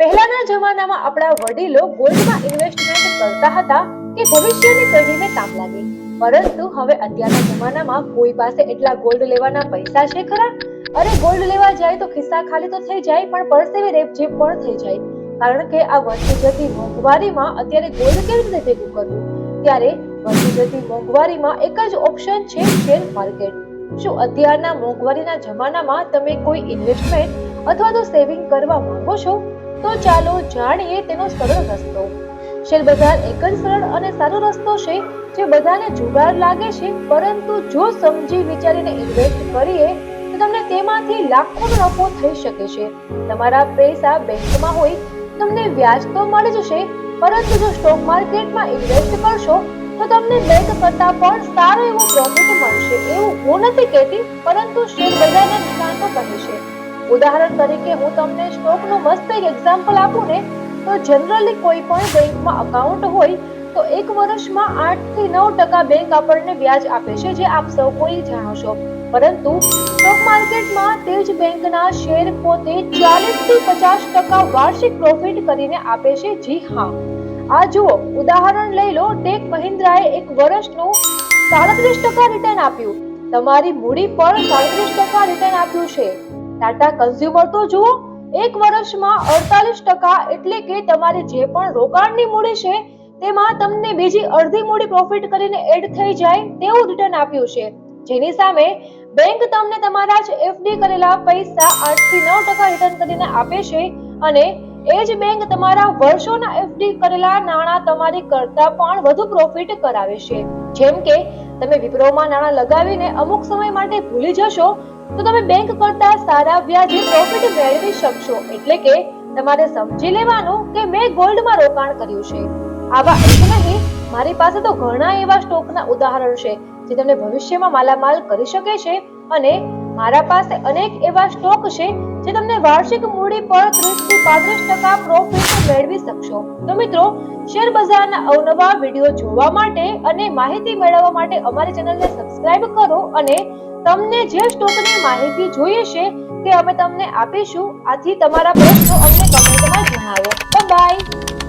પહેલાના જમાનામાં આપણા વડીલો ગોલ્ડમાં ઇન્વેસ્ટમેન્ટ કરતા હતા કે ભવિષ્યની પેઢીને કામ લાગે. પરંતુ હવે અત્યારના જમાનામાં કોઈ પાસે એટલા ગોલ્ડ લેવાના પૈસા છે ખરા? અરે ગોલ્ડ લેવા જાય તો ખિસ્સા ખાલી તો થઈ જાય, પણ પરસેવે રેપઝેપ પણ થઈ જાય. કારણ કે આ વધતી જતી મોંઘવારીમાં અત્યારે ગોલ્ડ કેવી રીતે ભેગું કરવું? ત્યારે વધતી જતી મોંઘવારીમાં એક જ ઓપ્શન છે શેર માર્કેટ શું અત્યારના મોંઘવારીના જમાનામાં તમે કોઈ ઇન્વેસ્ટમેન્ટ અથવા તો સેવિંગ કરવા માંગો છો? તો ચાલો જાણીએ તેનો સરળ રસ્તો. શેર બજાર એક જ સરળ અને સારો રસ્તો છે, જે બધાને જુગાર લાગે છે, પરંતુ જો સમજી વિચારીને ઇન્વેસ્ટ કરીએ, તો તમને તેમાંથી લાખોનો નફો થઈ શકે છે. તમારા પૈસા બેંકમાં હોય, તમને વ્યાજ તો મળી જશે, પરંતુ જો સ્ટોક માર્કેટમાં ઇન્વેસ્ટ કરશો તો તમને બેંક કરતા પણ સારો એવો પ્રોફિટ મળશે એવું હું નથી કહેતી, પરંતુ શેર બજારના નિષ્ણાતો કહે છે. ઉદાહરણ તરીકે હું તમને સ્ટોકનું મસ્ત એક એક્ઝામ્પલ આપું ને, તો જનરલી કોઈ પણ બેંકમાં અકાઉન્ટ હોય, તો એક વર્ષમાં આઠથી નવ ટકા બેંક આપણને વ્યાજ આપે છે, જે આપ સૌ કોઈ જાણો છો પરંતુ સ્ટોક માર્કેટમાં તે જ બેંકના શેર પોતે ચાલીસથી પચાસ ટકા વાર્ષિક પ્રોફિટ કરીને આપે છે, જી હા. આ જુઓ, ઉદાહરણ લઈ લો, ટેક મહિન્દ્રાએ એક વર્ષનું સાડત્રીસ ટકા રિટર્ન આપ્યું. તમારી મૂડી પર સાડત્રીસ ટકા રિટર્ન આપ્યું છે. ટાટા કન્ઝ્યુમર તો જુઓ, એક વર્ષમાં અડતાલીસ ટકા એટલે કે તમારી જે પણ રોકાણની મૂડી છે, તેમાં તમને બીજી અડધી મૂડી પ્રોફિટ કરીને એડ થઈ જાય તેવું રિટર્ન આપ્યું છે. જેની સામે બેંક તમને તમારા જ એફડી કરેલા પૈસા આઠથી નવ ટકા રિટર્ન કરીને આપે છે અને એ જ બેંક તમારા વર્ષોના એફડી કરેલા નાણાં તમારી કરતા પણ વધુ પ્રોફિટ કરાવે છે. જેમ કે, તમે વિપ્રોમાં નાણાં લગાવીને અમુક સમય માટે ભૂલી જશો, તો તમે બેંક કરતા સારા વ્યાજે પ્રોફિટ મેળવી શકશો. એટલે કે, તમારે સમજી લેવાનું કે મેં ગોલ્ડમાં રોકાણ કર્યું છે. આવા એક નહીં, મારી પાસે તો ઘણા એવા સ્ટોકના ઉદાહરણ છે, જે તમને ભવિષ્યમાં માલામાલ કરી શકે છે અને મારા પાસે અનેક એવા સ્ટોક છે જે તમને વાર્ષિક મૂડી પર 30 થી પાંત્રીસ ટકા પ્રોફિટ મેળવી શકશો. તો મિત્રો, શેર બજારના અવનવા વીડિયો જોવા માટે અને માહિતી મેળવવા માટે અમારી ચેનલને સબસ્ક્રાઇબ કરો અને તમને જે સ્ટોકની માહિતી જોઈએ છે તે અમે તમને આપીશું. આથી તમારા પ્રશ્નો અમને કમેન્ટમાં જણાવો. બાય